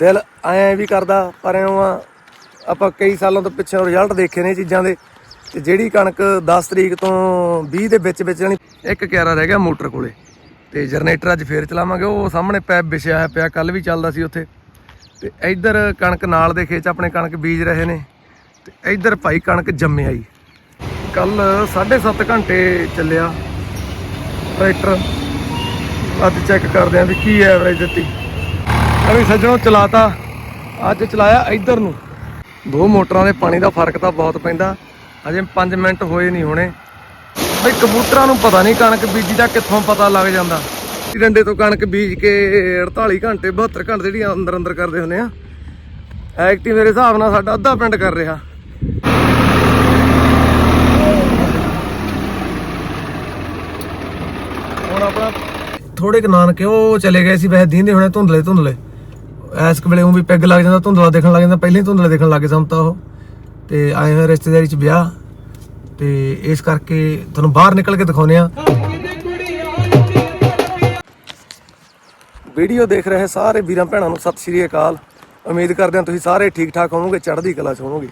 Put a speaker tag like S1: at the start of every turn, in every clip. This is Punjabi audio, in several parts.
S1: ਦਿਲ ਐਂ ਵੀ ਕਰਦਾ, ਪਰ ਇਉਂ ਆ ਆਪਾਂ ਕਈ ਸਾਲਾਂ ਤੋਂ ਪਿੱਛੇ ਰਿਜ਼ਲਟ ਦੇਖੇ ਨੇ ਇਹ ਚੀਜ਼ਾਂ ਦੇ, ਤੇ ਜਿਹੜੀ ਕਣਕ 10 ਤਰੀਕ ਤੋਂ 20 ਦੇ ਵਿੱਚ ਵਿੱਚ ਜਾਣੀ, ਇੱਕ ਕਿਆਰਾ ਰਹਿ ਗਿਆ ਮੋਟਰ ਕੋਲੇ, ਤੇ ਜਨਰੇਟਰ ਅੱਜ ਫੇਰ ਚਲਾਵਾਂਗੇ, ਉਹ ਸਾਹਮਣੇ ਪੈਪ ਵਿਛਿਆ ਹੋਇਆ ਪਿਆ ਕੱਲ ਵੀ ਚੱਲਦਾ ਸੀ ਉੱਥੇ, ਤੇ ਇੱਧਰ ਕਣਕ ਨਾਲ ਦੇ ਖੇਤ ਆਪਣੇ ਕਣਕ ਬੀਜ ਰਹੇ ਨੇ, ਤੇ ਇੱਧਰ ਭਾਈ ਕਣਕ ਜੰਮਿਆ ਜੀ ਕੱਲ 7.5 ਘੰਟੇ ਚੱਲਿਆ ਟਰੈਕਟਰ, ਅੱਜ ਚੈੱਕ ਕਰਦੇ ਆਂ ਵੀ ਕੀ ਐਵਰੇਜ ਦਿੱਤੀ। ਅਭੀ ਸੱਜਣੋਂ ਚਲਾਤਾ। ਅੱਜ ਚਲਾਇਆ ਇੱਧਰ ਨੂੰ। ਦੋ ਮੋਟਰਾਂ ਦੇ ਪਾਣੀ ਦਾ ਫ਼ਰਕ ਤਾਂ ਬਹੁਤ ਪੈਂਦਾ। ਅਜੇ 5 ਮਿੰਟ ਹੋਏ ਨਹੀਂ ਹੋਣੇ। ਬਈ ਕਬੂਤਰਾਂ ਨੂੰ ਪਤਾ ਨਹੀਂ ਕਣਕ ਬੀਜੀ ਦਾ ਕਿੱਥੋਂ ਪਤਾ ਲੱਗ ਜਾਂਦਾ। ਡੰਡੇ ਤੋਂ ਕਣਕ ਬੀਜ ਕੇ 48 ਘੰਟੇ 72 ਘੰਟੇ ਜਿਹੜੀਆਂ ਅੰਦਰ ਅੰਦਰ ਕਰਦੇ ਹੁੰਦੇ ਆ। ਐਕਟਿਵ ਮੇਰੇ ਹਿਸਾਬ ਨਾਲ ਸਾਡਾ ਅੱਧਾ ਪਿੰਡ ਕਰ ਰਿਹਾ। ਹੁਣ ਆਪਣਾ ਥੋੜੇ ਕੁ ਨਾਨਕੇ ਉਹ ਚਲੇ ਗਏ ਸੀ ਵੈਸੇ ਦੀਂਦੇ ਹੁਣੇ ਧੁੰਦਲੇ ਧੁੰਦਲੇ। ਐਸ ਵੇਲੇ ਉਹ ਵੀ ਪੈਗ ਲੱਗ ਜਾਂਦਾ, ਧੁੰਦਲਾ ਦੇਖਣ ਲੱਗ ਜਾਂਦਾ, ਪਹਿਲਾਂ ਹੀ ਧੁੰਦਲਾ ਦੇਖਣ ਲੱਗ ਜਾਂਦਾ ਤਾਂ ਉਹ। ਤੇ ਆਏ ਹੋਏ ਰਿਸ਼ਤੇਦਾਰੀ ਚ ਵਿਆਹ, ਤੇ ਇਸ ਕਰਕੇ ਤੁਹਾਨੂੰ ਬਾਹਰ ਨਿਕਲ ਕੇ ਦਿਖਾਉਨੇ ਆ ਵੀਡੀਓ ਦੇਖ ਰਹੇ ਸਾਰੇ ਵੀਰਾਂ ਭੈਣਾਂ ਨੂੰ ਸਤਿ ਸ਼੍ਰੀ ਅਕਾਲ। ਉਮੀਦ ਕਰਦੇ ਹਾਂ ਤੁਸੀਂ ਸਾਰੇ ਠੀਕ ਠਾਕ ਹੋਵੋਗੇ, ਚੜ੍ਹਦੀ ਕਲਾ ਚ ਹੋਵੋਗੇ।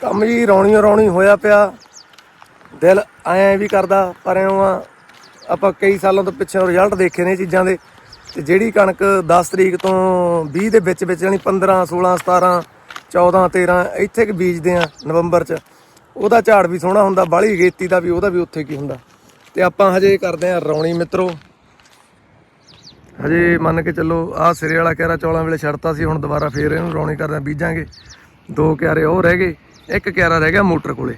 S1: ਕੰਮ ਜੀ ਰੌਣੀਓ ਰੌਣੀ ਹੋਇਆ ਪਿਆ। ਦਿਲ ਐਂ ਵੀ ਕਰਦਾ ਪਰ ਇਉਂ ਆਪਾਂ ਕਈ ਸਾਲਾਂ ਤੋਂ ਪਿੱਛੇ ਰਿਜ਼ਲਟ ਦੇਖੇ ਨੇ ਚੀਜ਼ਾਂ ਦੇ। ਤੇ ਜਿਹੜੀ ਕਣਕ 10 ਤਰੀਕ ਤੋਂ 20 ਦੇ ਵਿੱਚ ਵਿੱਚ, ਯਾਨੀ 15 16 17 14 13 ਇੱਥੇ ਕਿ ਬੀਜਦੇ ਆ ਨਵੰਬਰ ਚ। ਉਹਦਾ ਝਾੜ ਵੀ ਸੋਹਣਾ ਹੁੰਦਾ ਬਾਲੀ ਗੇਤੀ ਦਾ ਵੀ, ਉਹਦਾ ਵੀ ਉੱਥੇ ਕੀ ਹੁੰਦਾ। ਤੇ ਆਪਾਂ ਹਜੇ ਕਰਦੇ ਆ ਰੌਣੀ ਮਿੱਤਰੋ। ਹਜੇ ਮੰਨ ਕੇ ਚੱਲੋ, ਆਹ ਸਿਰੇ ਵਾਲਾ ਕਿਆਰਾ ਚੌਲਾਂ ਵੇਲੇ ਛੱਡਤਾ ਸੀ, ਹੁਣ ਦੁਬਾਰਾ ਫੇਰ ਇਹਨੂੰ ਰੌਣੀ ਕਰਦੇ ਬੀਜਾਂਗੇ। ਦੋ ਕਿਆਰੇ ਉਹ ਰਹਿ ਗਏ, ਇੱਕ ਕਿਆਰਾ ਰਹਿ ਗਿਆ ਮੋਟਰ ਕੋਲੇ।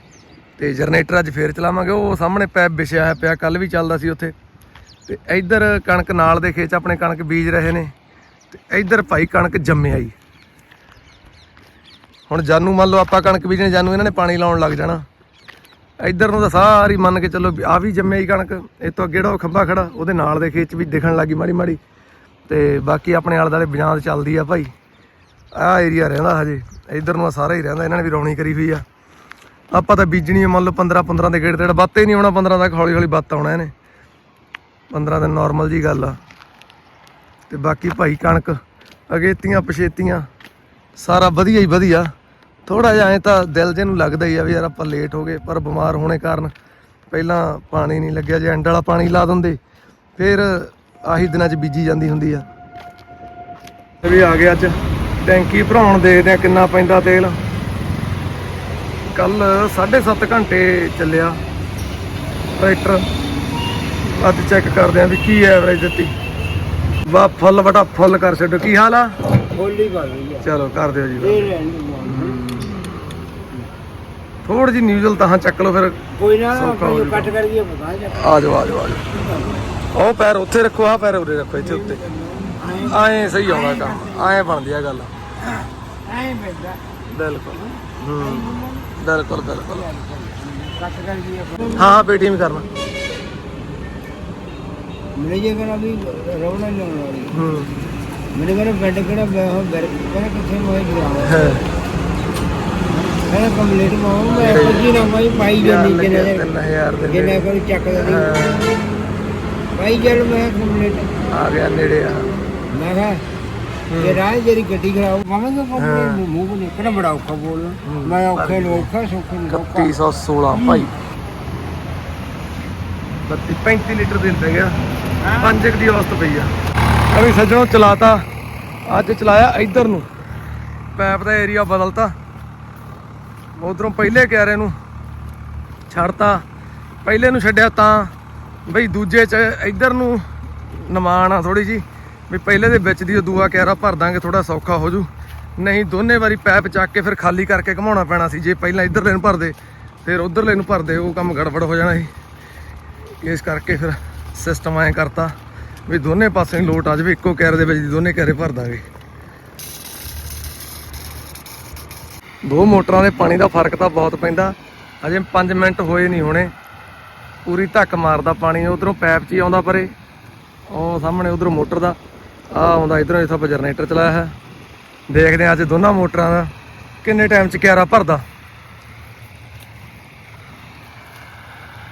S1: ਤੇ ਜਨਰੇਟਰ ਅੱਜ ਫੇਰ ਚਲਾਵਾਂਗੇ, ਉਹ ਸਾਹਮਣੇ ਪੈਪ ਵਿਛਿਆ ਹੋਇਆ ਪਿਆ ਕੱਲ ਵੀ ਚੱਲਦਾ ਸੀ ਉੱਥੇ। ਤੇ ਇੱਧਰ ਕਣਕ ਨਾਲ ਦੇ ਖੇਤ 'ਚ ਆਪਣੇ ਕਣਕ ਬੀਜ ਰਹੇ ਨੇ ਤੇ ਇੱਧਰ ਭਾਈ ਕਣਕ ਜੰਮਿਆ ਹੀ ਹੁਣ ਜਾਨੂ ਮੰਨ ਲਓ ਆਪਾਂ ਕਣਕ ਬੀਜਣੀ, ਜਾਨੂ ਇਹਨਾਂ ਨੇ ਪਾਣੀ ਲਾਉਣ ਲੱਗ ਜਾਣਾ। ਇੱਧਰ ਨੂੰ ਤਾਂ ਸਾਰੀ ਮੰਨ ਕੇ ਚੱਲੋ ਆ ਵੀ ਜੰਮਿਆ ਹੀ ਕਣਕ, ਇਹ ਤੋਂ ਅੱਗੇ ਜਿਹੜਾ ਉਹ ਖੰਭਾ ਖੜਾ, ਉਹਦੇ ਨਾਲ ਦੇ ਖੇਤ 'ਚ ਵੀ ਦਿਖਣ ਲੱਗੀ ਮਾੜੀ ਮਾੜੀ। ਤੇ ਬਾਕੀ ਆਪਣੇ ਆਲੇ ਦੁਆਲੇ ਬਜਾਂਦ ਚੱਲਦੀ ਆ ਭਾਈ। ਆਹ ਏਰੀਆ ਰਹਿੰਦਾ ਹਜੇ, ਇੱਧਰ ਨੂੰ ਸਾਰਾ ਹੀ ਰਹਿੰਦਾ, ਇਹਨਾਂ ਨੇ ਵੀ ਰੌਣੀ ਕਰੀ ਹੋਈ ਆ। ਆਪਾਂ ਤਾਂ ਬੀਜਣੀ ਮੰਨ ਲਓ 15 15 ਦੇ ਗੇੜ ਤੇ ਬੱਤੇ ਨਹੀਂ ਆਉਣਾ 15 ਤੱਕ ਹੌਲੀ ਹੌਲੀ ਬੱਤ ਆਉਣਾ ਇਹਨੇ। 15 ਦਿਨ ਨਾਰਮਲ ਜੀ ਗੱਲ ਆ। ਤੇ ਬਾਕੀ ਭਾਈ ਕਣਕ, ਅਗੇਤੀਆਂ, ਪਛੇਤੀਆਂ, ਸਾਰਾ ਵਧੀਆ ਹੀ ਵਧੀਆ। ਥੋੜਾ ਜਿਹਾ ਐ ਤਾਂ ਦਿਲ ਜੇ ਨੂੰ ਲੱਗਦਾ ਹੀ ਆ ਵੀ ਯਾਰ ਆਪਾਂ ਲੇਟ ਹੋ ਗਏ, ਪਰ ਬਿਮਾਰ ਹੋਣੇ ਕਾਰਨ ਪਹਿਲਾਂ ਪਾਣੀ ਨਹੀਂ ਲੱਗਿਆ, ਜੇ ਐਂਡ ਵਾਲਾ ਪਾਣੀ ਲਾ ਦਿੰਦੇ, ਫਿਰ ਆਹੀ ਦਿਨਾਂ 'ਚ ਬੀਜੀ ਜਾਂਦੀ ਹੁੰਦੀ ਆ। ਵੀ ਆ ਗਿਆ ਅੱਜ। ਟੈਂਕੀ ਭਰਾਉਣ ਦੇਖਦੇ ਆ ਕਿੰਨਾ ਪੈਂਦਾ ਤੇਲ। ਕੱਲ 7.5 ਘੰਟੇ ਚੱਲਿਆ। ਟਰੈਕਟਰ। ਅੱਜ ਚੈੱਕ ਕਰਦੇ ਆਂ ਵੀ ਕੀ ਐਵਰੇਜ ਦਿੱਤੀ। ਵਾ ਫੁੱਲ ਬਟਾ ਫੁੱਲ ਕਰ ਛੱਡੋ। ਕੀ ਹਾਲ ਆ?
S2: ਬੋਲੀ ਕਰ ਰਹੀ
S1: ਚਲੋ ਕਰ ਦਿਓ ਜੀ। ਥੋੜੀ ਜੀ ਨਿਊਜ਼ਲ ਤਾਂ ਚੱਕ ਲਓ ਫਿਰ।
S2: ਕੋਈ ਨਾ ਕੱਟ ਕਰੀਏ ਬਤਾ ਜਾ
S1: ਆ ਜਾਓ ਆ ਜਾਓ ਆ ਜਾਓ ਉਹ ਪੈਰ ਉੱਥੇ ਰੱਖੋ ਆ ਪੈਰ ਉਰੇ ਰੱਖੋ ਇੱਥੇ ਉੱਤੇ। ਆਏ ਸਹੀ ਆਉਣਾ ਕੰਮ। ਆਏ ਬਣਦੀ ਆ ਗੱਲ।
S2: ਐ ਬੈਠਾ
S1: ਬਿਲਕੁਲ। ਹੂੰ। ਬਿਲਕੁਲ ਬਿਲਕੁਲ।
S2: ਕੱਟ
S1: ਹਾਂ ਪੇਟੀਐਮ ਕਰਨਾ।
S2: ਮੇਰੇ ਜੇ ਕਰਾ ਵੀ ਰੋਣਾ ਲਾਉਣ ਵਾਲੀ।
S1: ਹੂੰ।
S2: ਮੇਰੇ ਘਰ ਬੈੱਡ ਕਿਹੜਾ ਮੈਂ ਹੋ ਬੈਰ ਕਿਹੜਾ ਕਿੱਥੇ ਮੈਂ ਗਿਆ
S1: ਹੈ।
S2: ਮੈਂ ਕੰਪਲੀਟ ਮਾਉਂ ਮੈਂ ਕੁਝ ਨਾ ਮੈਂ ਪਾਈ ਜਾਂਦੀ ਕਿਨੇ
S1: 3000 ਦੇ
S2: ਕਿਨੇ। ਕੋਲ ਚੱਕ ਦੇ
S1: ਹਾਂ,
S2: ਪਾਈ ਜਲ ਮੈਂ ਕੰਪਲੀਟ।
S1: ਆ ਗਿਆ ਨੇੜੇ ਆ।
S2: ਮੈਂ ਕਿਹਾ ਇਹ ਰਾਹ ਜਿਹੜੀ ਗੱਡੀ ਖਰਾਬ ਦਾ ਕੰਪਲੀਟ ਮੂੰਹ ਬਣੇ ਕਿਹੜਾ ਬੜਾ ਔਖਾ ਬੋਲਣਾ। ਮੈਂ ਔਖੇ ਨੂੰ ਔਖਾ ਸੌਖੇ ਨੂੰ ਔਖਾ
S1: 3116 ਭਾਈ। 32 35 ਲੀਟਰ ਦਿਨ ਪੈ ਗਿਆ ਪੰਜ ਇੱਕ ਦੀ ਔਸਤ ਪਈ ਆ। ਅਭੀ ਸੱਜਣੋਂ ਚਲਾਤਾ। ਅੱਜ ਚਲਾਇਆ ਇੱਧਰ ਨੂੰ। ਪੈਪ ਦਾ ਏਰੀਆ ਬਦਲਤਾ। ਉਧਰੋਂ ਪਹਿਲੇ ਕਿਆਰੇ ਨੂੰ ਛੱਡਤਾ। ਪਹਿਲੇ ਨੂੰ ਛੱਡਿਆ ਤਾਂ। ਬਈ ਦੂਜੇ ਚ ਇੱਧਰ ਨੂੰ ਨਿਮਾਣ ਆ ਥੋੜੀ ਜੀ ਵੀ ਪਹਿਲੇ ਦੇ ਵਿੱਚ ਦੀ ਉਹ ਦੂਆ ਕਿਆਰਾ ਭਰ ਦਾਂਗੇ ਥੋੜਾ ਸੌਖਾ ਹੋ ਜੂ। ਨਹੀਂ ਦੋਨੇ ਵਾਰੀ ਪੈਪ ਚੱਕ ਕੇ ਫਿਰ ਖਾਲੀ ਕਰਕੇ ਘਮਾਉਣਾ ਪੈਣਾ ਸੀ। ਜੇ ਪਹਿਲਾਂ ਇੱਧਰਲੇ ਨੂੰ ਭਰਦੇ ਫਿਰ ਉਧਰਲੇ ਨੂੰ ਭਰਦੇ ਉਹ ਕੰਮ ਗੜਬੜ ਹੋ ਜਾਣਾ ਸੀ। ਇਸ ਕਰਕੇ ਫਿਰ ਸਿਸਟਮ ਐਂ ਕਰਤਾ ਵੀ ਦੋਨੇ ਪਾਸੇ ਲੋਟ ਆ ਜਾਵੇ, ਇੱਕੋ ਕੈਰ ਦੇ ਵਿੱਚ ਦੋਨੇ ਕੈਰੇ ਭਰ ਦਾਂਗੇ। ਦੋ ਮੋਟਰਾਂ ਦੇ ਪਾਣੀ ਦਾ ਫ਼ਰਕ ਤਾਂ ਬਹੁਤ ਪੈਂਦਾ। ਅਜੇ 5 ਮਿੰਟ ਹੋਏ ਨਹੀਂ ਹੋਣੇ। ਪੂਰੀ ਧੱਕ ਮਾਰਦਾ ਪਾਣੀ, ਉਧਰੋਂ ਪੈਪ 'ਚ ਹੀ ਆਉਂਦਾ ਪਰੇ। ਉਹ ਸਾਹਮਣੇ ਉਧਰੋਂ ਮੋਟਰ ਦਾ, ਆ ਆਉਂਦਾ ਇਧਰੋਂ, ਇੱਥੋਂ ਆਪਾਂ ਜਨਰੇਟਰ ਚਲਾਇਆ ਹੈ ਦੇਖਦੇ ਹਾਂ ਅੱਜ ਦੋਨਾਂ ਮੋਟਰਾਂ ਦਾ ਕਿੰਨੇ ਟਾਈਮ 'ਚ ਕਿਆਰਾ ਭਰਦਾ।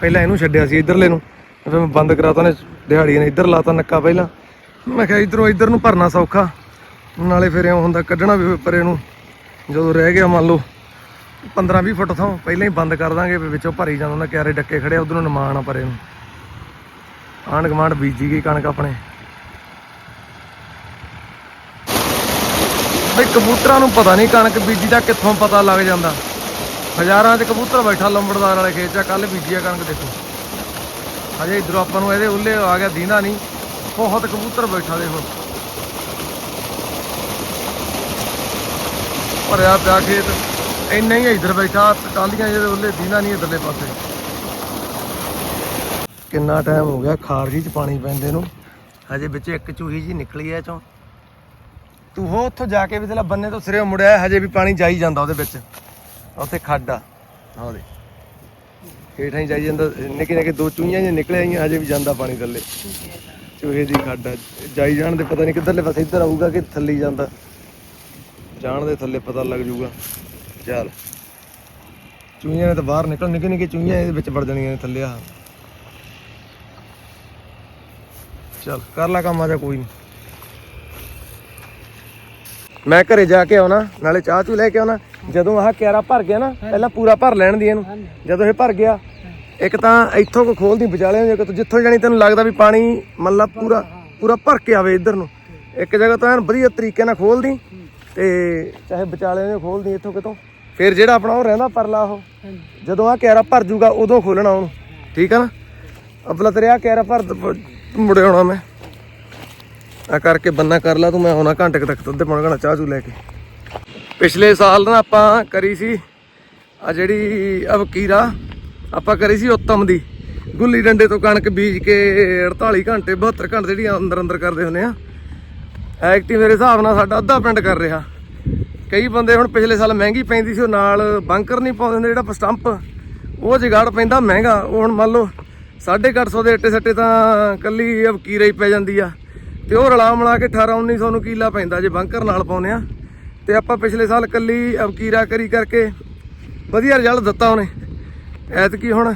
S1: ਪਹਿਲਾਂ ਇਹਨੂੰ ਛੱਡਿਆ ਸੀ ਇਧਰਲੇ ਨੂੰ ਫਿਰ ਮੈਂ ਬੰਦ ਕਰਾਤਾ ਨੇ ਦਿਹਾੜੀ ਨੇ ਇੱਧਰ ਲਾਤਾ ਨੱਕਾ ਪਹਿਲਾਂ। ਮੈਂ ਕਿਹਾ ਇਧਰੋਂ ਇੱਧਰ ਨੂੰ ਭਰਨਾ ਸੌਖਾ, ਨਾਲੇ ਫਿਰ ਇਉਂ ਹੁੰਦਾ ਕੱਢਣਾ ਵੀ ਪਰੇ ਨੂੰ ਜਦੋਂ ਰਹਿ ਗਿਆ ਮੰਨ ਲਓ 15 20 ਫੁੱਟ ਤੋਂ ਪਹਿਲਾਂ ਹੀ ਬੰਦ ਕਰ ਦਾਂਗੇ ਵਿੱਚੋਂ ਭਰੀ ਜਾਂਦਾ ਹੁੰਦਾ ਕਿਆਰੇ ਡੱਕੇ ਖੜੇ ਉਧਰੋਂ ਨਿਮਾਣ ਆ ਪਰੇ ਨੂੰ। ਆਂਢ ਗੁਆਂਢ ਬੀਜੀ ਗਈ ਕਣਕ ਆਪਣੇ। ਬਈ ਕਬੂਤਰਾਂ ਨੂੰ ਪਤਾ ਨਹੀਂ ਕਣਕ ਬੀਜੀ ਦਾ ਕਿੱਥੋਂ ਪਤਾ ਲੱਗ ਜਾਂਦਾ। ਹਜ਼ਾਰਾਂ 'ਚ ਕਬੂਤਰ ਬੈਠਾ ਲੰਬੜਦਾਰ ਵਾਲੇ ਖੇਤ 'ਚ ਕੱਲ ਬੀਜੀ ਕਣਕ ਦੇਖੋ। ਹਜੇ ਇਧਰੋਂ ਆਪਾਂ ਨੂੰ ਇਹਦੇ ਉੱਲੇ ਆ ਗਿਆ ਦੀਨਾ ਨਹੀਂ, ਬਹੁਤ ਕਬੂਤਰ ਬੈਠਾ ਦੇਖੋ। ਭਰਿਆ ਪਿਆ ਖੇਤ, ਇੰਨਾ ਹੀ ਇਧਰ ਬੈਠਾ ਟਾਲੀਆਂ ਜਿਹਦੇ ਉੱਲੇ, ਦੀਨਾ ਨਹੀਂ ਇਧਰਲੇ ਪਾਸੇ। ਕਿੰਨਾ ਟਾਈਮ ਹੋ ਗਿਆ ਖਾਰਜੀ 'ਚ ਪਾਣੀ ਪੈਂਦੇ ਨੂੰ। ਹਜੇ ਵਿੱਚ ਇੱਕ ਚੂਹੀ ਜੀ ਨਿਕਲੀ ਐ ਚੋਂ ਤੂੰ ਹੋ ਉੱਥੋਂ ਜਾ ਕੇ ਵੀ ਤੇਲਾ ਬੰਨੇ ਤੋਂ ਸਿਰੇ ਮੁੜਿਆ, ਹਜੇ ਵੀ ਪਾਣੀ ਜਾਈ ਜਾਂਦਾ ਉਹਦੇ ਵਿੱਚ। ਉੱਥੇ ਖੱਡ ਆ। ਆਹ ਉਹਦੇ ਹੇਠਾਂ ਹੀ ਜਾਈ ਜਾਂਦਾ, ਨਿੱਕੇ ਨਿੱਕੇ ਦੋ ਚੂਹੀਆਂ ਜਿਹੀਆਂ ਨਿਕਲੇ ਆਈਆਂ, ਹਜੇ ਵੀ ਜਾਂਦਾ ਪਾਣੀ ਥੱਲੇ। ਚੂਹੇ ਦੀ ਖੱਡ ਆ। ਜਾਈ ਜਾਣ ਦੇ ਪਤਾ ਨਹੀਂ ਕਿੱਧਰਲੇ ਪਾਸੇ ਇੱਧਰ ਆਊਗਾ ਕਿ ਥੱਲੇ ਹੀ ਜਾਂਦਾ। ਜਾਣ ਦੇ ਥੱਲੇ ਪਤਾ ਲੱਗ ਜਾਊਗਾ। ਚੱਲ। ਚੂਹੀਆਂ ਨੇ ਤਾਂ ਬਾਹਰ ਨਿਕਲ, ਨਿੱਕੇ ਨਿੱਕੇ ਚੂਹੀਆਂ ਇਹਦੇ ਵਿੱਚ ਵੜ ਜਾਣੀਆਂ ਨੇ ਥੱਲੇ ਆ ਚੱਲ, ਕਰ ਲਾ ਕੰਮ ਆ ਜਾ ਕੋਈ ਨਹੀਂ ਮੈਂ ਘਰੇ ਜਾ ਕੇ ਆਉਣਾ ਨਾਲੇ ਚਾਹ ਚੂ ਲੈ ਕੇ ਆਉਣਾ। ਜਦੋਂ ਆਹ ਕਿਆਰਾ ਭਰ ਗਿਆ ਨਾ ਪਹਿਲਾਂ ਪੂਰਾ ਭਰ ਲੈਣ ਦੀ ਇਹਨੂੰ। ਜਦੋਂ ਇਹ ਭਰ ਗਿਆ ਇੱਕ ਤਾਂ ਇੱਥੋਂ ਕੋ ਖੋਲਦੀ ਵਿਚਾਲੇ ਜੇ ਤੂੰ ਜਿੱਥੋਂ ਜਾਣੀ ਤੈਨੂੰ ਲੱਗਦਾ ਵੀ ਪਾਣੀ ਮਤਲਬ ਪੂਰਾ ਪੂਰਾ ਭਰ ਕੇ ਆਵੇ ਇੱਧਰ ਨੂੰ। ਇੱਕ ਜਗ੍ਹਾ ਤਾਂ ਐਨ ਵਧੀਆ ਤਰੀਕੇ ਨਾਲ ਖੋਲਦੀ ਤੇ ਚਾਹੇ ਵਿਚਾਲੇ ਨੇ ਖੋਲਦੀ ਇੱਥੋਂ ਕਿਤੋਂ। ਫਿਰ ਜਿਹੜਾ ਆਪਣਾ ਉਹ ਰਹਿੰਦਾ ਪਰਲਾ ਉਹ। ਜਦੋਂ ਆ ਕਿਆਰਾ ਭਰ ਜੂਗਾ ਉਦੋਂ ਖੋਲਣਾ ਉਹਨੂੰ। ਠੀਕ ਆ ਨਾ? ਅਬਲਾ ਤੇਰੇ ਆ ਕਿਆਰਾ ਭਰ ਮੁੜੇ ਆਉਣਾ ਮੈਂ। ਆ ਕਰਕੇ ਬੰਨਾ ਕਰ ਲਾ ਤੂੰ, ਮੈਂ ਆਉਣਾ ਘੰਟੇ ਕੁ ਤੱਕ ਦੁੱਧ ਪਾਉਣਾ ਘਣਾ ਚਾਹ ਚੂ ਲੈ ਕੇ। ਪਿਛਲੇ ਸਾਲ ਨਾ ਆਪਾਂ ਕਰੀ ਸੀ ਆ ਜਿਹੜੀ ਅਵਕੀਰਾ ਆਪਾਂ ਕਰੀ ਸੀ ਉੱਤਮ ਦੀ। ਗੁੱਲੀ ਡੰਡੇ ਤੋਂ ਕਣਕ ਬੀਜ ਕੇ 48 ਘੰਟੇ 72 ਘੰਟੇ ਜਿਹੜੀ ਅੰਦਰ ਅੰਦਰ ਕਰਦੇ ਹੁੰਦੇ ਆ। ਐਕਟੀ ਮੇਰੇ ਹਿਸਾਬ ਨਾਲ ਸਾਡਾ ਅੱਧਾ ਪਿੰਡ ਕਰ ਰਿਹਾ। ਕਈ ਬੰਦੇ ਹੁਣ ਪਿਛਲੇ ਸਾਲ ਮਹਿੰਗੀ ਪੈਂਦੀ ਸੀ, ਉਹ ਨਾਲ ਬੰਕਰ ਨਹੀਂ ਪਾਉਂਦੇ ਹੁੰਦੇ, ਜਿਹੜਾ ਸਟੰਪ, ਉਹ ਜਗਾੜ ਪੈਂਦਾ ਮਹਿੰਗਾ। ਉਹ ਹੁਣ ਮੰਨ ਲਓ 850 ਦੇ ਇੱਟੇ ਸੱਟੇ ਤਾਂ ਕੱਲੀ ਅਵਕੀਰਾ ਹੀ ਪੈ ਜਾਂਦੀ ਆ। ਤੇ ਉਹ ਰਲਾ ਮਿਲਾ ਕੇ 18 1900 ਨੂੰ ਕੀਲਾ ਪੈਂਦਾ ਜੇ ਬੰਕਰ ਨਾਲ ਪਾਉਨੇ ਆ। ਤੇ ਆਪਾਂ ਪਿਛਲੇ ਸਾਲ ਕੱਲੀ ਅਬਕੀਰਾ ਕਰੀ ਕਰਕੇ ਵਧੀਆ ਰਿਜ਼ਲਟ ਦਿੱਤਾ ਉਹਨੇ। ਐਤਕੀ ਹੁਣ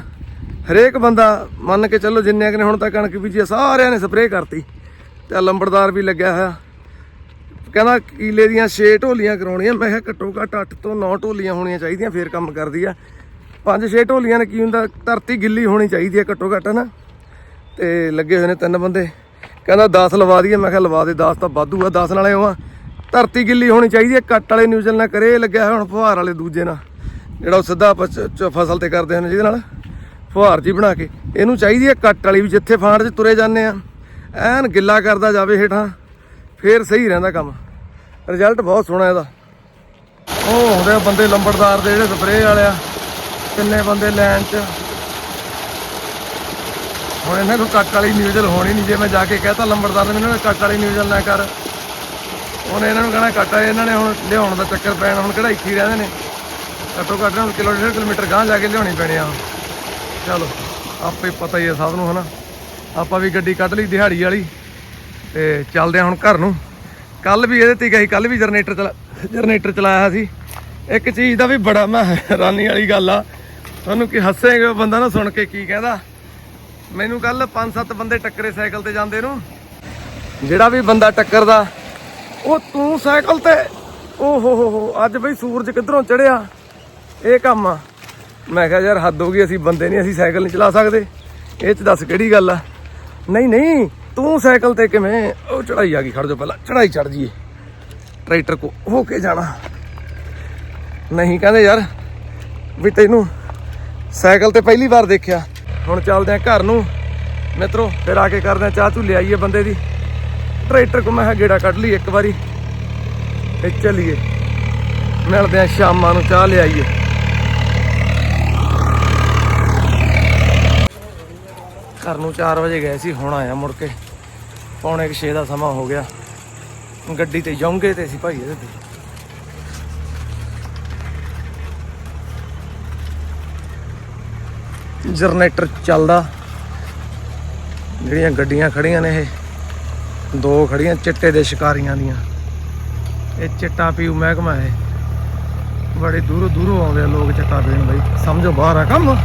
S1: ਹਰੇਕ ਬੰਦਾ ਮੰਨ ਕੇ ਚੱਲੋ ਜਿੰਨੇ ਕਿ ਨੇ ਹੁਣ ਤਾਂ ਕਣਕ ਬੀਜੀ ਸਾਰਿਆਂ ਨੇ ਸਪਰੇਅ ਕਰਤੀ। ਤੇ ਲੰਬੜਦਾਰ ਵੀ ਲੱਗਿਆ ਹੋਇਆ। ਕਹਿੰਦਾ ਕੀਲੇ ਦੀਆਂ 6 ਢੋਲੀਆਂ ਕਰਾਉਣੀਆਂ। ਮੈਂ ਕਿਹਾ ਘੱਟੋ ਘੱਟ 8 ਤੋਂ 9 ਢੋਲੀਆਂ ਹੋਣੀਆਂ ਚਾਹੀਦੀਆਂ, ਫੇਰ ਕੰਮ ਕਰਦੀ ਆ। 5-6 ਢੋਲੀਆਂ ਨੇ ਕੀ ਹੁੰਦਾ, ਧਰਤੀ ਗਿੱਲੀ ਹੋਣੀ ਚਾਹੀਦੀ ਆ ਘੱਟੋ ਘੱਟ ਨਾ ਤੇ ਲੱਗੇ ਹੋਏ ਨੇ ਤਿੰਨ ਬੰਦੇ। ਕਹਿੰਦਾ 10 ਲਵਾ ਦਈਏ, ਮੈਂ ਕਿਹਾ ਲਵਾ ਦੇ 10 ਤਾਂ ਵਾਧੂ ਆ 10 ਨਾਲੇ ਆਵਾਂ ਧਰਤੀ ਗਿੱਲੀ ਹੋਣੀ ਚਾਹੀਦੀ ਹੈ ਕੱਟ ਵਾਲੇ ਨਿਊਜ਼ਲ ਨਾਲ ਕਰੇ ਲੱਗਿਆ ਹੋਇਆ ਹੁਣ ਫੁਹਾਰ ਵਾਲੇ ਦੂਜੇ ਨਾਲ। ਜਿਹੜਾ ਉਹ ਸਿੱਧਾ ਆਪਾਂ ਚ- ਫਸਲ ਤੇ ਕਰਦੇ ਹਨ ਜਿਹਦੇ ਨਾਲ। ਫੁਹਾਰ ਜੀ ਬਣਾ ਕੇ। ਇਹਨੂੰ ਚਾਹੀਦੀ ਹੈ ਕੱਟ ਵਾਲੀ ਵੀ ਜਿੱਥੇ ਫਾਂਡ 'ਚ ਤੁਰੇ ਜਾਂਦੇ ਆ। ਐਨ ਗਿੱਲਾ ਕਰਦਾ ਜਾਵੇ ਹੇਠਾਂ, ਫੇਰ ਸਹੀ ਰਹਿੰਦਾ ਕੰਮ। ਰਿਜ਼ਲਟ ਬਹੁਤ ਸੋਹਣਾ ਇਹਦਾ। ਉਹ ਹੁੰਦੇ ਆ ਬੰਦੇ ਲੰਬੜਦਾਰ ਦੇ ਜਿਹੜੇ ਸਪਰੇਅ ਵਾਲੇ ਆ। ਕਿੰਨੇ ਬੰਦੇ ਲੈਣ 'ਚ। ਹੁਣ ਇਹਨਾਂ ਨੂੰ ਕੱਟ ਵਾਲੀ ਨਿਊਜ਼ਲ ਹੋਣੀ ਨਹੀਂ, ਜੇ ਮੈਂ ਜਾ ਕੇ ਕਹਤਾ ਲੰਬੜਦਾਰ ਨੇ ਮੈਨੂੰ ਕੱਟ ਵਾਲੀ ਨਿਊਜ਼ਲ ਨਾ ਕਰ। ਹੁਣ ਇਹਨਾਂ ਨੂੰ ਕਹਣਾ ਕੱਟ ਵਾਲੇ ਇਹਨਾਂ ਨੇ ਹੁਣ ਲਿਆਉਣ ਦਾ ਚੱਕਰ ਪੈਣਾ, ਹੁਣ ਕਿਹੜਾ ਇੱਥੇ ਹੀ ਰਹਿੰਦੇ ਨੇ। ਘੱਟੋ ਘੱਟ ਹੁਣ ਕਿਲੋ ਡੇਢ ਕਿਲੋਮੀਟਰ ਗਾਂਹ ਜਾ ਕੇ ਲਿਆਉਣੀ ਪੈਣੀ ਆ। ਚਲੋ, ਆਪੇ ਪਤਾ ਹੀ ਹੈ ਸਭ ਨੂੰ, ਹਨਾ। ਆਪਾਂ ਵੀ ਗੱਡੀ ਕੱਢ ਲਈ, ਦਿਹਾੜੀ ਵਾਲੀ, ਤੇ ਚੱਲਦੇ ਆ ਹੁਣ ਘਰ ਨੂੰ। ਕੱਲ ਵੀ ਇਹਦੇ ਤੇ ਗਈ ਕੱਲ ਵੀ ਜਨਰੇਟਰ ਚਲਾ, ਜਨਰੇਟਰ ਚਲਾਇਆ ਸੀ। ਇੱਕ ਚੀਜ਼ ਦਾ ਵੀ ਬੜਾ ਮੈਂ ਹੈਰਾਨੀ ਵਾਲੀ ਗੱਲ ਆ। ਤੁਹਾਨੂੰ ਕੀ ਹੱਸੇਗਾ ਬੰਦਾ ਨਾ ਸੁਣ ਕੇ ਕੀ ਕਹਿੰਦਾ? ਮੈਨੂੰ ਕੱਲ 5-7 ਬੰਦੇ ਟੱਕਰੇ ਸਾਈਕਲ ਤੇ ਜਾਂਦੇ ਨੂੰ। ਜਿਹੜਾ ਵੀ ਬੰਦਾ ਟੱਕਰਦਾ, ਉਹ ਤੂੰ ਸਾਈਕਲ ਤੇ। ਓ ਹੋ ਹੋ ਹੋ, ਅੱਜ ਬਈ ਸੂਰਜ ਕਿੱਧਰੋਂ ਚੜਿਆ? ਇਹ ਕੰਮ ਆ। ਮੈਂ ਕਿਹਾ ਯਾਰ ਹੱਦ ਹੋ ਗਈ, ਅਸੀਂ ਬੰਦੇ ਨਹੀਂ, ਅਸੀਂ ਸਾਈਕਲ ਨਹੀਂ ਚਲਾ ਸਕਦੇ। ਇਹ ਚ ਦੱਸ ਕਿਹੜੀ ਗੱਲ ਆ? ਨਹੀਂ ਨਹੀਂ, ਤੂੰ ਸਾਈਕਲ ਤੇ ਕਿਵੇਂ? ਉਹ ਚੜਾਈ ਆ ਗਈ, ਖੜ ਜਾ ਪਹਿਲਾਂ, ਚੜਾਈ ਚੜ ਜੀਏ ਟਰੈਕਟਰ ਕੋ ਹੋ ਕੇ ਜਾਣਾ। ਨਹੀਂ ਕਹਿੰਦੇ ਯਾਰ ਵੀ ਤੈਨੂੰ ਸਾਈਕਲ ਤੇ ਪਹਿਲੀ ਵਾਰ ਦੇਖਿਆ। ਹੁਣ ਚੱਲਦੇ ਆ ਘਰ ਨੂੰ। ਮਿੱਤਰੋ, ਫਿਰ ਆ ਕੇ ਕਰਦੇ ਆ ਚਾਹ ਚੂ ਲਿਆਈਏ ਬੰਦੇ ਦੀ। ਟਰੈਕਟਰ ਕੋ ਮੈਂ ਕਿਹਾ ਗੇੜਾ ਕੱਢ ਲਈ ਇੱਕ ਵਾਰੀ। ਤੇ ਚੱਲੀਏ। ਮਿਲਦੇ ਆ ਸ਼ਾਮਾਂ ਨੂੰ, ਚਾਹ ਲਿਆਈਏ ਘਰ ਨੂੰ 4 ਵਜੇ ਗਏ ਸੀ, ਹੁਣ ਆਇਆ ਮੁੜ ਕੇ। ਪੌਣੇ 6 ਦਾ ਸਮਾਂ ਹੋ ਗਿਆ। ਗੱਡੀ ਤੇ ਜਾਉਂਗੇ ਤੇ ਸੀ ਭਾਈ ਇਹਦੇ ਤੇ। ਜਨਰੇਟਰ ਚੱਲਦਾ। ਜਿਹੜੀਆਂ ਗੱਡੀਆਂ ਖੜੀਆਂ ਨੇ ਇਹ, ਦੋ ਖੜੀਆਂ ਚਿੱਟੇ ਦੇ ਸ਼ਿਕਾਰੀਆਂ ਦੀਆਂ। ਇਹ ਚਿੱਟਾ ਪੀਊ ਮਹਿਕਮਾ ਹੈ। ਬੜੇ ਦੂਰੋਂ ਦੂਰੋਂ ਆਉਂਦੇ ਆ ਲੋਕ ਚਿੱਟਾ ਪੀਣ ਬਈ। ਸਮਝੋ ਬਾਹਰ ਆ ਕੰਮ। ਉਹ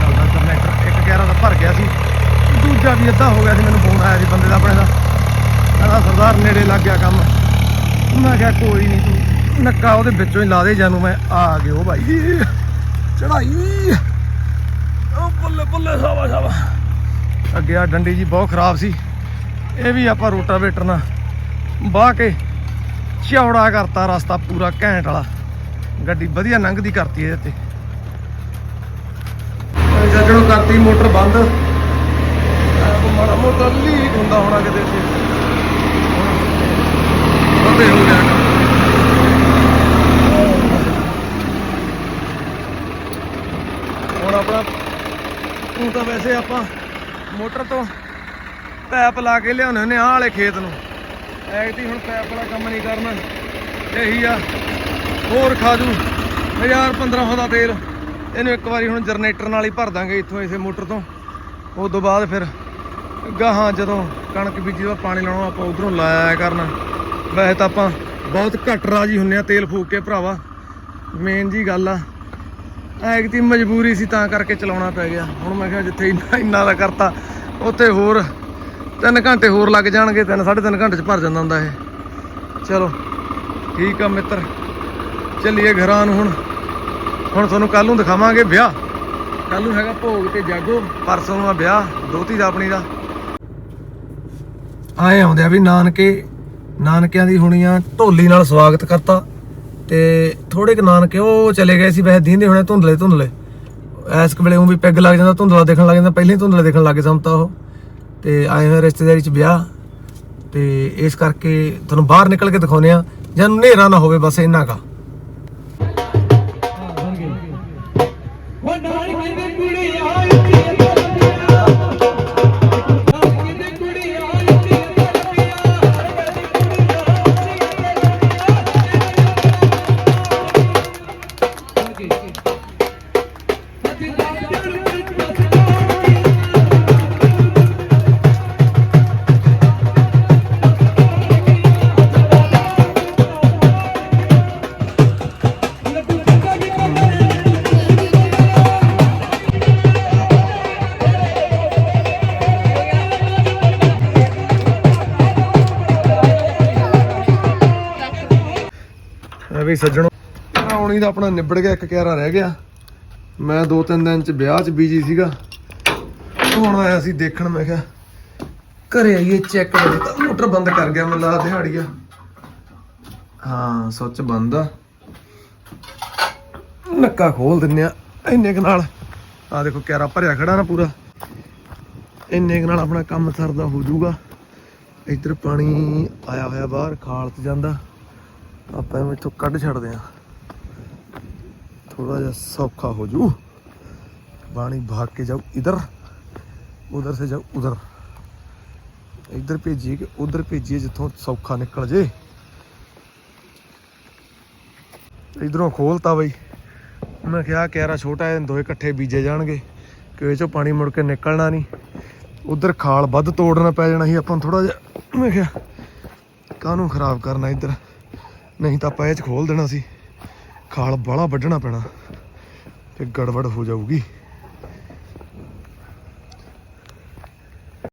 S1: ਚੱਲਦਾ ਜਨਰੇਟਰ। ਇੱਕ ਗਿਆਰਾਂ ਦਾ ਭਰ ਗਿਆ ਸੀ। ਦੂਜਾ ਵੀ ਅੱਧਾ ਹੋ ਗਿਆ ਸੀ, ਮੈਨੂੰ ਫੋਨ ਆਇਆ ਸੀ ਬੰਦੇ ਦਾ ਆਪਣੇ ਦਾ। ਕਹਿੰਦਾ, ਸਰਦਾਰ, ਨੇੜੇ ਲੱਗ ਗਿਆ ਕੰਮ। ਮੈਂ ਕਿਹਾ, ਕੋਈ ਨਹੀਂ ਤੂੰ ਨੱਕਾ ਉਹਦੇ ਵਿੱਚੋਂ ਹੀ ਲਾ ਦੇ ਜਾਨੂੰ, ਮੈਂ ਆ ਗਿਓ ਭਾਈ। ਚੜਾਈ ਉਹ ਬੱਲੇ ਬੱਲੇ ਸਾਵਾ ਸਾਵਾ ਅੱਗੇ ਆ ਡੰਡੀ ਜੀ ਬਹੁਤ ਖਰਾਬ ਸੀ। ਇਹ ਵੀ ਆਪਾਂ ਰੋਟਾਵੇਟਰ ਨਾਲ ਬਾਹ ਕੇ ਚੌੜਾ ਕਰਤਾ ਰਸਤਾ ਪੂਰਾ ਘੈਂਟ ਵਾਲਾ। ਗੱਡੀ ਵਧੀਆ ਲੰਘਦੀ ਕਰਤੀ ਇਹਦੇ ਤੇ। ਜੱਜਣੋਂ ਕਰਤੀ ਮੋਟਰ ਬੰਦ। ਆਹ ਮਾੜਾ ਮੋਟਾ ਲੀਕ ਹੁੰਦਾ ਹੋਣਾ ਕਿਤੇ ਤੇ ਬੰਦੇ ਹੋ ਗਿਆ। ਹੁਣ ਆਪਣਾ ਤੂੰ ਤਾਂ ਵੈਸੇ ਆਪਾਂ ਮੋਟਰ ਤੋਂ ਪੈਪ ਲਾ ਕੇ ਲਿਆਉਣੇ ਹੁੰਦੇ ਆਹ ਵਾਲੇ ਖੇਤ ਨੂੰ। ਐਕਟੀ ਹੁਣ ਪੈਪ ਵਾਲਾ ਕੰਮ ਨਹੀਂ ਕਰਨਾ। ਇਹੀ ਆ। ਹੋਰ ਖਾਜੂ 1000 1500 ਦਾ ਤੇਲ। ਇਹਨੂੰ ਇੱਕ ਵਾਰੀ ਹੁਣ ਜਨਰੇਟਰ ਨਾਲ ਹੀ ਭਰ ਦਾਂਗੇ ਇੱਥੋਂ ਇਸੇ ਮੋਟਰ ਤੋਂ। ਉਸ ਤੋਂ ਬਾਅਦ ਫਿਰ ਗਾਹਾਂ ਜਦੋਂ ਕਣਕ ਬੀਜੀ ਦਾ ਪਾਣੀ ਲਾਉਣਾ, ਆਪਾਂ ਉਧਰੋਂ ਲਾਇਆ ਕਰਨਾ। ਵੈਸੇ ਤਾਂ ਆਪਾਂ ਬਹੁਤ ਘੱਟ ਰਾਜੀ ਹੁੰਨੇ ਆ ਤੇਲ ਫੂਕ ਕੇ ਭਰਾਵਾ। ਮੇਨ ਜੀ ਗੱਲ ਆ। ਐਕਤੀ ਮਜਬੂਰੀ ਸੀ ਤਾਂ ਕਰਕੇ ਚਲਾਉਣਾ ਪੈ ਗਿਆ। ਹੁਣ ਮੈਂ ਕਿਹਾ ਜਿੱਥੇ ਇੰਨਾ ਇੰਨਾ ਦਾ ਕਰਤਾ, ਉੱਥੇ ਹੋਰ 3 ਘੰਟੇ ਹੋਰ ਲੱਗ ਜਾਣਗੇ 3 3.5 ਘੰਟੇ ਚ ਭਰ ਜਾਂਦਾ ਹੁੰਦਾ ਇਹ। ਚਲੋ, ਠੀਕ ਆ ਮਿੱਤਰ। ਚੱਲੀਏ ਘਰਾਂ ਨੂੰ ਹੁਣ। ਹੁਣ ਤੁਹਾਨੂੰ ਕੱਲ ਨੂੰ ਦਿਖਾਵਾਂਗੇ ਵਿਆਹ। ਕੱਲ ਨੂੰ ਹੈਗਾ ਭੋਗ ਤੇ ਜਾਗੋ, ਪਰਸੋਂ ਨੂੰ ਆ ਵਿਆਹ, ਦੋਤੀ ਦਾ ਆਪਣੀ ਦਾ। ਆਏ ਆਉਂਦੇ ਆ ਵੀ ਨਾਨਕੇ ਨਾਨਕਿਆਂ ਦੀ ਹੁਣੀਆਂ ਢੋਲੀ ਨਾਲ ਸਵਾਗਤ ਕਰਤਾ। ਤੇ ਥੋੜੇ ਕੁ ਨਾਨਕੇ ਉਹ ਚਲੇ ਗਏ ਸੀ, ਵੈਸੇ ਦੀਂਦੇ ਹੋਣੇ ਧੁੰਦਲੇ ਧੁੰਦਲੇ। ਐਸ ਵੇਲੇ ਉਹ ਵੀ ਪੈਗ ਲੱਗ ਜਾਂਦਾ, ਧੁੰਦਲਾ ਦੇਖਣ ਲੱਗ ਜਾਂਦਾ, ਪਹਿਲਾਂ ਹੀ ਧੁੰਦਲੇ ਦੇਖਣ ਲੱਗ ਜਾਂਦਾ ਉਹ। ਤੇ ਆਏ ਹੋਏ ਰਿਸ਼ਤੇਦਾਰੀ ਚ ਵਿਆਹ, ਤੇ ਇਸ ਕਰਕੇ ਤੁਹਾਨੂੰ ਬਾਹਰ ਨਿਕਲ ਕੇ ਦਿਖਾਉਨੇ ਆ ਜਾਂ ਹਨੇਰਾ ਨਾ ਹੋਵੇ ਬਸ ਇੰਨਾ ਕਾ। ਵੀ ਸੱਜਣੋ। ਆਉਣੀ ਦਾ ਆਪਣਾ ਨਿਬੜ ਗਿਆ, ਇੱਕ ਕਿਆਰਾ ਰਹਿ ਗਿਆ। ਮੈਂ ਦੋ ਤਿੰਨ ਦਿਨ ਚ ਵਿਆਹ ਚ ਬੀਜੀ ਸੀਗਾ। ਹੁਣ ਆਇਆ ਸੀ ਦੇਖਣ, ਮੈਂ ਕਿਹਾ, ਘਰੇ ਆਈਏ ਚੈੱਕ ਕਰੇ ਤਾਂ ਮੋਟਰ ਬੰਦ ਕਰ ਗਿਆ ਮੈਨੂੰ ਲਾ ਦਿਹਾੜੀਆ। ਹਾਂ ਸੁੱਚ ਬੰਦ ਆ। ਨੱਕਾ ਖੋਲ ਦਿੰਨੇ ਆ, ਇੰਨੇ ਕੁ ਨਾਲ। ਆ ਦੇਖੋ, ਕਿਆਰਾ ਭਰਿਆ ਖੜਾ ਨਾ ਪੂਰਾ। ਇੰਨੇ ਕੁ ਨਾਲ ਆਪਣਾ ਕੰਮ ਸਰਦਾ ਹੋ ਜਾਊਗਾ। ਇੱਧਰ ਪਾਣੀ ਆਇਆ ਹੋਇਆ ਬਾਹਰ, ਖਾਲ ਚ ਜਾਂਦਾ। ਆਪਾਂ ਇਹਨੂੰ ਇੱਥੋਂ ਕੱਢ ਛੱਡਦੇ ਆ ਥੋੜਾ ਜਿਹਾ ਸੌਖਾ ਹੋ ਜੂ ਪਾਣੀ ਭਾਗ ਕੇ ਜਾਓ ਇਧਰ, ਉਧਰ ਸੇ ਜਾਓ ਉਧਰ। ਇਧਰ ਭੇਜੀਏ ਕਿ ਉਧਰ ਭੇਜੀਏ ਜਿੱਥੋਂ ਸੌਖਾ ਨਿਕਲ ਜੇ। ਇਧਰੋਂ ਖੋਲਤਾ ਬਈ। ਮੈਂ ਕਿਹਾ ਕਿਆਰਾ ਛੋਟਾ ਹੈ ਦੋਏ ਇਕੱਠੇ ਬੀਜੇ ਜਾਣਗੇ। ਕਿ ਚੋਂ ਪਾਣੀ ਮੁੜ ਕੇ ਨਿਕਲਣਾ ਨਹੀਂ। ਉਧਰ ਖਾਲ ਵੱਧ ਤੋੜਨਾ ਪੈ ਜਾਣਾ ਸੀ ਆਪਾਂ ਨੂੰ ਥੋੜਾ ਜਿਹਾ। ਮੈਂ ਕਿਹਾ ਕਾਹਨੂੰ ਖਰਾਬ ਕਰਨਾ ਇੱਧਰ? ਨਹੀਂ ਤਾਂ ਆਪਾਂ ਇਹ ਚ ਖੋਲ ਦੇਣਾ ਸੀ। ਖਾਲ ਬਾਹਲਾ ਵੱਢਣਾ ਪੈਣਾ ਤੇ ਗੜਬੜ ਹੋ ਜਾਊਗੀ।